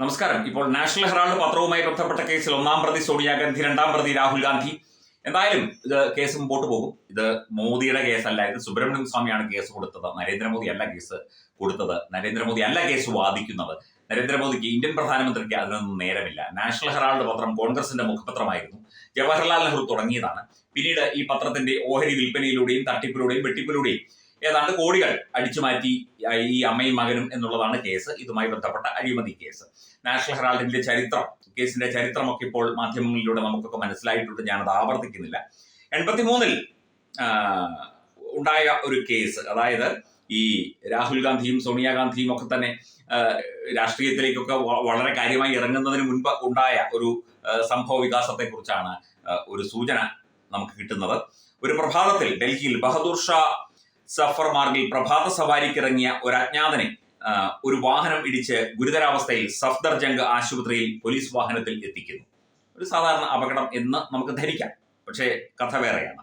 നമസ്കാരം. ഇപ്പോൾ national Herald പത്രവുമായി ബന്ധപ്പെട്ട കേസിൽ ഒന്നാം പ്രതി സോണിയാഗാന്ധി രണ്ടാം പ്രതി രാഹുൽ ഗാന്ധി. എന്തായാലും ഇത് കേസ് മുമ്പോട്ട് പോകും. ഇത് മോദിയുടെ കേസല്ല ഇത് സുബ്രഹ്മണ്യം സ്വാമിയാണ് കേസ് കൊടുത്തത്. നരേന്ദ്രമോദി അല്ല കേസ് കൊടുത്തത്. നരേന്ദ്രമോദി അല്ല കേസ് വാദിക്കുന്നത്. നരേന്ദ്രമോദിക്ക് ഇന്ത്യൻ പ്രധാനമന്ത്രിക്ക് അതിനൊന്നും നേരമില്ല. നാഷണൽ ഹെറാൾഡ് പത്രം കോൺഗ്രസിന്റെ മുഖപത്രമായിരുന്നു. ജവഹർലാൽ നെഹ്റു തുടങ്ങിയതാണ്. പിന്നീട് ഈ പത്രത്തിന്റെ ഓഹരി വിൽപ്പനയിലൂടെയും തട്ടിപ്പിലൂടെയും വെട്ടിപ്പിലൂടെയും ഏതാണ്ട് കോടികൾ അടിച്ചു മാറ്റി ഈ അമ്മയും മകനും എന്നുള്ളതാണ് കേസ്. ഇതുമായി ബന്ധപ്പെട്ട അഴിമതി കേസ്. നാഷണൽ ഹെറാൾഡിന്റെ ചരിത്രം കേസിന്റെ ചരിത്രമൊക്കെ ഇപ്പോൾ മാധ്യമങ്ങളിലൂടെ നമുക്കൊക്കെ മനസ്സിലായിട്ടുണ്ട്. ഞാനത് ആവർത്തിക്കുന്നില്ല. എൺപത്തി മൂന്നിൽ ഉണ്ടായ ഒരു കേസ്. അതായത് ഈ രാഹുൽ ഗാന്ധിയും സോണിയാഗാന്ധിയും ഒക്കെ തന്നെ രാഷ്ട്രീയത്തിലേക്കൊക്കെ വളരെ കാര്യമായി ഇറങ്ങുന്നതിന് മുൻപ് ഉണ്ടായ ഒരു സംഭവ വികാസത്തെ കുറിച്ചാണ് ഒരു സൂചന നമുക്ക് കിട്ടുന്നത്. ഒരു പ്രഭാതത്തിൽ ഡൽഹിയിൽ ബഹദൂർ ഷാ സഫർ മാർഗിൽ പ്രഭാത സവാരിക്കിറങ്ങിയ ഒരു അജ്ഞാതനെ ഒരു വാഹനം ഇടിച്ച് ഗുരുതരാവസ്ഥയിൽ സഫ്ദർ ജംഗ് ആശുപത്രിയിൽ പോലീസ് വാഹനത്തിൽ എത്തിക്കുന്നു. ഒരു സാധാരണ അപകടം എന്ന് നമുക്ക് ധരിക്കാം പക്ഷേ കഥ വേറെയാണ്.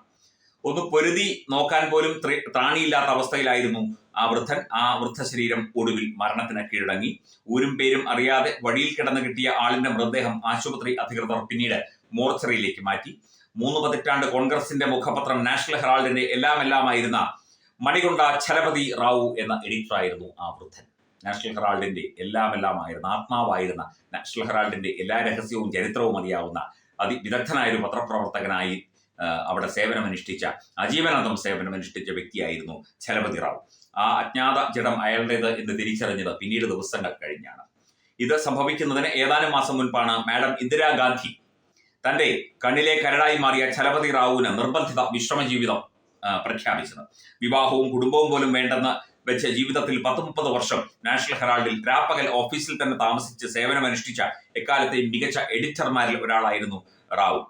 ഒന്ന് പൊരുതി നോക്കാൻ പോലും ത്രി- ത്രാണിയില്ലാത്ത അവസ്ഥയിലായിരുന്നു ആ വൃദ്ധൻ. ആ വൃദ്ധ ശരീരം ഒടുവിൽ മരണത്തിന് കീഴടങ്ങി. ഊരും പേരും അറിയാതെ വഴിയിൽ കിടന്നു കിട്ടിയ ആളിന്റെ മൃതദേഹം ആശുപത്രി അധികൃതർ പിന്നീട് മോർച്ചറിയിലേക്ക് മാറ്റി. മൂന്ന് പതിറ്റാണ്ട് കോൺഗ്രസിന്റെ മുഖപത്രം നാഷണൽ ഹെറാൾഡിന്റെ എല്ലാം എല്ലാമായിരുന്ന മണികൊണ്ട ഛലപതി റാവു എന്ന എഡിറ്ററായിരുന്നു ആ വൃദ്ധൻ. നാഷണൽ ഹെറാൾഡിന്റെ എല്ലാം എല്ലാമായിരുന്ന ആത്മാവായിരുന്ന നാഷണൽ ഹെറാൾഡിന്റെ എല്ലാ രഹസ്യവും ചരിത്രവും അറിയാവുന്ന അതിവിദഗ്ധനായ ഒരു പത്രപ്രവർത്തകനായി അവിടെ സേവനമനുഷ്ഠിച്ച അജീവനാന്തം സേവനമനുഷ്ഠിച്ച വ്യക്തിയായിരുന്നു ഛലപതി റാവു. ആ അജ്ഞാത ജഡം അയാളുടേത് എന്ന് തിരിച്ചറിഞ്ഞത് പിന്നീട് ദിവസങ്ങൾ കഴിഞ്ഞാണ്. ഇത് സംഭവിക്കുന്നതിന് ഏതാനും മാസം മുൻപാണ് മാഡം ഇന്ദിരാഗാന്ധി തന്റെ കണ്ണിലെ കരടായി മാറിയ ഛലപതി റാവുവിന് നിർബന്ധിത വിശ്രമ ജീവിതം പ്രഖ്യാപിച്ചത്. വിവാഹവും കുടുംബവും പോലും വേണ്ടെന്ന് വെച്ച ജീവിതത്തിൽ പത്ത് മുപ്പത് വർഷം നാഷണൽ ഹെറാൾഡിൽ രാപ്പകൽ ഓഫീസിൽ തന്നെ താമസിച്ച് സേവനമനുഷ്ഠിച്ച എക്കാലത്തെയും മികച്ച എഡിറ്റർമാരിൽ ഒരാളായിരുന്നു റാവു.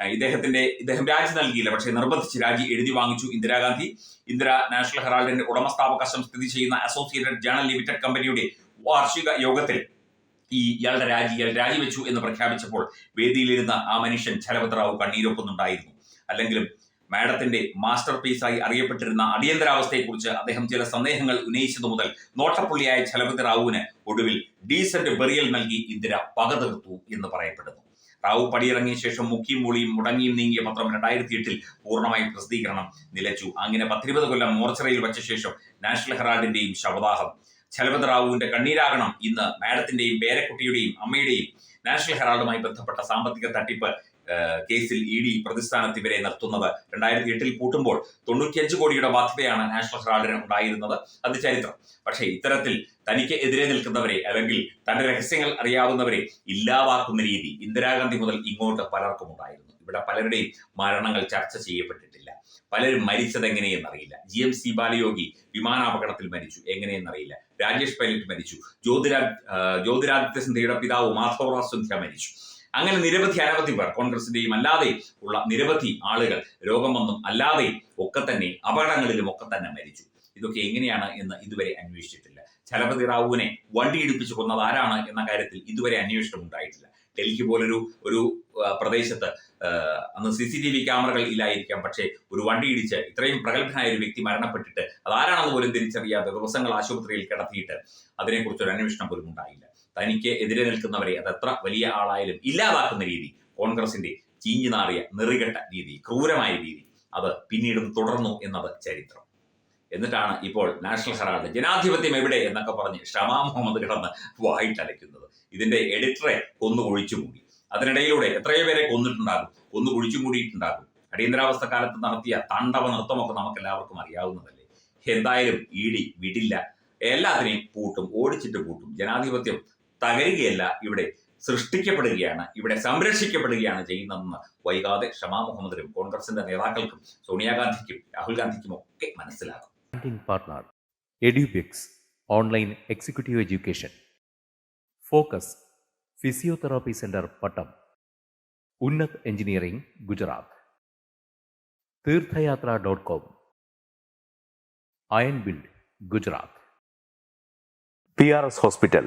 ഇദ്ദേഹത്തിന്റെ ഇദ്ദേഹം രാജി നൽകിയില്ല പക്ഷേ നിർബന്ധിച്ച് രാജി എഴുതി വാങ്ങിച്ചു ഇന്ദിരാഗാന്ധി. ഇന്ദിര നാഷണൽ ഹെറാൾഡിന്റെ ഉടമസ്ഥാവകാശം സ്ഥിതി ചെയ്യുന്ന അസോസിയേറ്റഡ് ജേണൽ ലിമിറ്റഡ് കമ്പനിയുടെ വാർഷിക യോഗത്തിൽ ഈ ഇയാളുടെ രാജി ഇയാൾ രാജിവെച്ചു എന്ന് പ്രഖ്യാപിച്ചപ്പോൾ വേദിയിലിരുന്ന ആ മനുഷ്യൻ ഛലപതി റാവു കണ്ണീരൊപ്പുന്നുണ്ടായിരുന്നു. അല്ലെങ്കിലും മാഡത്തിന്റെ മാസ്റ്റർ പീസായി അറിയപ്പെട്ടിരുന്ന അടിയന്തരാവസ്ഥയെക്കുറിച്ച് അദ്ദേഹം ചില സന്ദേഹങ്ങൾ ഉന്നയിച്ചതു മുതൽ നോട്ടപ്പുള്ളിയായ ചലപതി റാവുവിന് ഒടുവിൽ ഡീസന്റ് ബെറിയൽ നൽകി ഇന്ദിര പക തീർത്തു എന്ന് പറയപ്പെടുന്നു. റാവു പടിയിറങ്ങിയ ശേഷം മുക്കിയും മൂളിയും മുടങ്ങിയും നീങ്ങിയ പത്രം രണ്ടായിരത്തി എട്ടിൽ പൂർണമായും പ്രസിദ്ധീകരണം നിലച്ചു. അങ്ങനെ പത്തിരുപത് കൊല്ലം മോർച്ചറിയിൽ വച്ച ശേഷം നാഷണൽ ഹെറാൾഡിന്റെയും ശവദാഹം. ഛലപതി റാവുവിന്റെ കണ്ണീരാകണം ഇന്ന് മാഡത്തിന്റെയും പേരക്കുട്ടിയുടെയും അമ്മയുടെയും നാഷണൽ ഹെറാൾഡുമായി ബന്ധപ്പെട്ട സാമ്പത്തിക തട്ടിപ്പ് കേസിൽ ഇ ഡി പ്രതിസ്ഥാനത്ത് ഇവരെ നിർത്തുന്നത്. രണ്ടായിരത്തി എട്ടിൽ പൂട്ടുമ്പോൾ തൊണ്ണൂറ്റിയഞ്ച് കോടിയുടെ ബാധ്യതയാണ് നാഷണൽ ഹെറാൾഡിന് ഉണ്ടായിരുന്നത്. അത് ചരിത്രം. പക്ഷേ ഇത്തരത്തിൽ തനിക്ക് എതിരെ നിൽക്കുന്നവരെ അല്ലെങ്കിൽ തന്റെ രഹസ്യങ്ങൾ അറിയാവുന്നവരെ ഇല്ലാതാക്കുന്ന രീതി ഇന്ദിരാഗാന്ധി മുതൽ ഇങ്ങോട്ട് പലർക്കും ഉണ്ടായിരുന്നു. ഇവിടെ പലരുടെയും മരണങ്ങൾ ചർച്ച ചെയ്യപ്പെട്ടിട്ടില്ല. പലരും മരിച്ചത് എങ്ങനെയെന്നറിയില്ല ജി എം സി ബാലയോഗി വിമാനാപകടത്തിൽ മരിച്ചു. എങ്ങനെയെന്നറിയില്ല രാജേഷ് പൈലറ്റ് മരിച്ചു. ജ്യോതിരാ ജ്യോതിരാദിത്യ സിന്ധ്യയുടെ പിതാവ് മാധവറാവ് സിന്ധ്യ മരിച്ചു. അങ്ങനെ നിരവധി അനവധി പേർ കോൺഗ്രസിന്റെയും അല്ലാതെ ഉള്ള നിരവധി ആളുകൾ രോഗം വന്നും അല്ലാതെയും ഒക്കെ തന്നെ അപകടങ്ങളിലും ഒക്കെ തന്നെ മരിച്ചു. ഇതൊക്കെ എങ്ങനെയാണ് എന്ന് ഇതുവരെ അന്വേഷിച്ചിട്ടില്ല. ചലപതി റാവുവിനെ വണ്ടി ഇടിപ്പിച്ച് കൊന്നത് ആരാണ് എന്ന കാര്യത്തിൽ ഇതുവരെ അന്വേഷണം ഉണ്ടായിട്ടില്ല. ഡൽഹി പോലൊരു ഒരു പ്രദേശത്ത് അന്ന് സി സി ടി വി ക്യാമറകൾ ഇല്ലായിരിക്കാം. പക്ഷേ ഒരു വണ്ടി ഇടിച്ച് ഇത്രയും പ്രഗത്ഭനായ ഒരു വ്യക്തി മരണപ്പെട്ടിട്ട് അതാരാണെന്ന് പോലും തിരിച്ചറിയാതെ ദിവസങ്ങൾ ആശുപത്രിയിൽ കിടത്തിയിട്ട് അതിനെക്കുറിച്ചൊരു അന്വേഷണം പോലും ഉണ്ടായില്ല. തനിക്ക് എതിരെ നിൽക്കുന്നവരെ അത് എത്ര വലിയ ആളായാലും ഇല്ലാതാക്കുന്ന രീതി കോൺഗ്രസിന്റെ ചീഞ്ഞു നാറിയ നെറികെട്ട രീതി ക്രൂരമായ രീതി അത് പിന്നീടും തുടർന്നു എന്നത് ചരിത്രം. എന്നിട്ടാണ് ഇപ്പോൾ നാഷണൽ ഹെറാൾഡ് ജനാധിപത്യം എവിടെ എന്നൊക്കെ പറഞ്ഞ് ഷമാ മുഹമ്മദ് കിടന്ന് വായിട്ടലയ്ക്കുന്നത്. ഇതിന്റെ എഡിറ്ററെ കൊന്നു ഒഴിച്ചു മൂടി. അതിനിടയിലൂടെ എത്രയോ പേരെ കൊന്നിട്ടുണ്ടാകും. കൊന്നു ഒഴിച്ചു മൂടിയിട്ടുണ്ടാകും. അടിയന്തരാവസ്ഥ കാലത്ത് നടത്തിയ താണ്ഡവ നൃത്തമൊക്കെ നമുക്ക് എല്ലാവർക്കും അറിയാവുന്നതല്ലേ? എന്തായാലും ഇ ഡി വിടില്ല. എല്ലാത്തിനെയും പൂട്ടും ഓടിച്ചിട്ട് പൂട്ടും. ജനാധിപത്യം തകരുകയല്ല ഇവിടെ സൃഷ്ടിക്കപ്പെടുകയാണ് ഇവിടെ സംരക്ഷിക്കപ്പെടുകയാണ് ചെയ്യുന്നതെന്ന് വൈകാതെ ഷമാ മുഹമ്മദിനും കോൺഗ്രസിന്റെ നേതാക്കൾക്കും സോണിയാഗാന്ധിക്കും രാഹുൽ ഗാന്ധിക്കും ഒക്കെ മനസ്സിലാകും. EduPix Online Executive Education. Focus Physiotherapy Center Pattam. Unnath engineering Gujarat Theerthayathra dot com iron build Gujarat P R S hospital